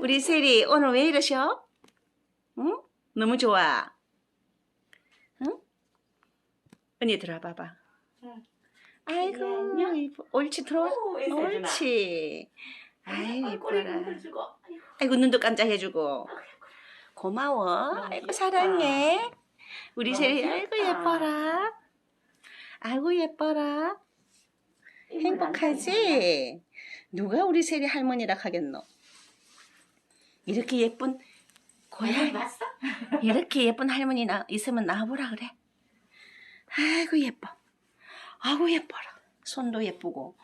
우리 세리 오늘 왜 이러셔? 응? 너무 좋아. 응? 언니 들어봐 봐. 응. 아이고. 이뻐. 옳지. 오, 인사해주나. 옳지. 아이고 이뻐라. 아이고, 눈도 깜짝해주고. 고마워. 아이고. 사랑해. 우리 세리 아이고. 예뻐라. 아이고 예뻐라. 행복하지? 누가 우리 세리 할머니라 하겠노? 이렇게 예쁜 고양이 고양이 봤어? 이렇게 예쁜 할머니 나 있으면 나와보라 그래. 아이고 예뻐. 아이고 예뻐라. 손도 예쁘고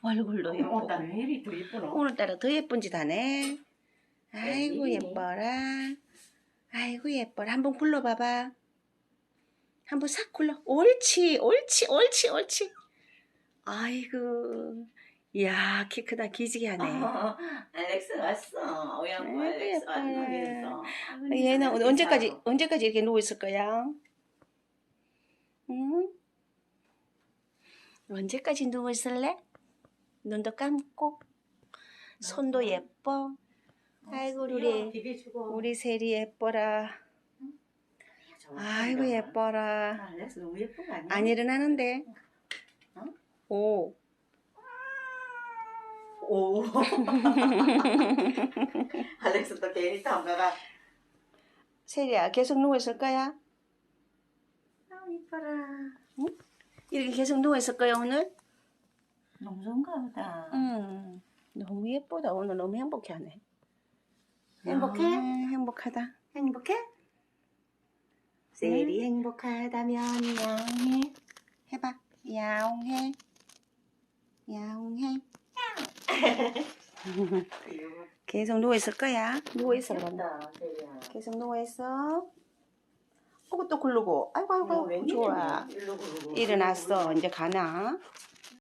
얼굴도 예쁘고. 오늘따라 왜 이리 더 예쁘노? 오늘따라 더 예쁜 짓 하네. 아이고? 예뻐라. 아이고 예뻐라. 한번 굴러봐봐. 한번 싹 굴러. 옳지, 옳지, 옳지, 옳지. 아이고. 이야, 키 크다, 기지개 하네. 어, 알렉스 왔어. 아이고, 알렉스 예뻐라. 왔어. 얘는 언제까지, 언제까지 이렇게 누워 있을 거야? 응? 언제까지 누워 있을래? 눈도 감고, 손도 예뻐. 아이고, 우리. 우리 세리 예뻐라. 아이고, 예뻐라. 거 아니야? 안 일어나는데. 어? 오. 오. 알렉스 또 괜히 담가가. 세리야, 계속 누워 있을 거야? 아 이뻐라. 이렇게 계속 누워 있을 거야, 오늘? 너무 좋은가 보다. 응. 너무 예쁘다. 오늘 너무 행복해 하네. 행복해? 음, 행복하다. 행복해? 셀이 행복하다면 야옹해. 해봐. 야옹해. 야옹해. 계속 누워있을 거야. 누워있어. 계속 누워있어. 또 굴르고. 아이고, 아이고. 좋아. 일어났어. 이제 가나?